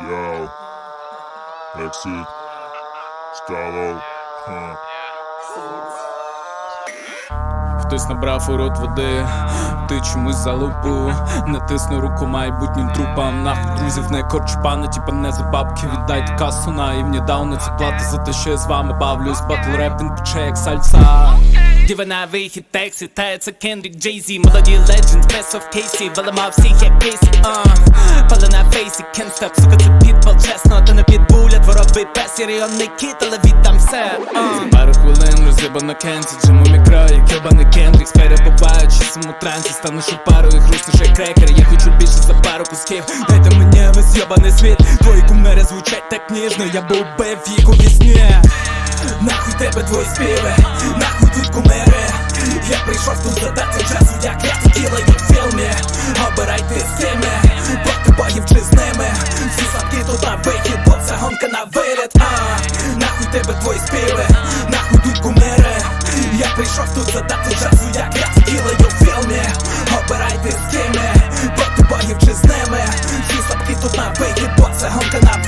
Yo. Exit. Huh. Хтось набрав у рот води, ти чомусь залупу Натисну руку майбутнім трупам Нахуй друзів не корчу пана, типа не за бабки Віддайте касу наївні дауни Це плата за те, що я з вами бавлюсь Батл реп він пече як сальса Дівина вихід тексі, та Кендрік Джейзі Молоді best of Кейсі Валима всіх як Кейсі, uh. Stop, сука це підпал, чесно Ти не підбуля, дворовий пес, я районний кіт, але віддам все. Uh. Пару хвилин роз'єбана кенсі, джиму мікро, як єбаний Кендрікс Перебуваючи у трансі, стану шупарою і хрустнеш як крекер Я хочу більше за пару кусків, дайте мені весь йобаний світ. Твої кумери звучать так ніжно, я би убив їх у вісні. Нахуй тебе твої співи, нахуй тут кумири. Я прийшов тут задати часу, як я це ділаю в фільмі тебе твої співи. Нахуй дуй кумири. Я прийшов тут задати часу, як я втілею в фільмі. Обирайте з кими, проти богів чи з ними. Всі слабкі тут на вихід, бо це гонка на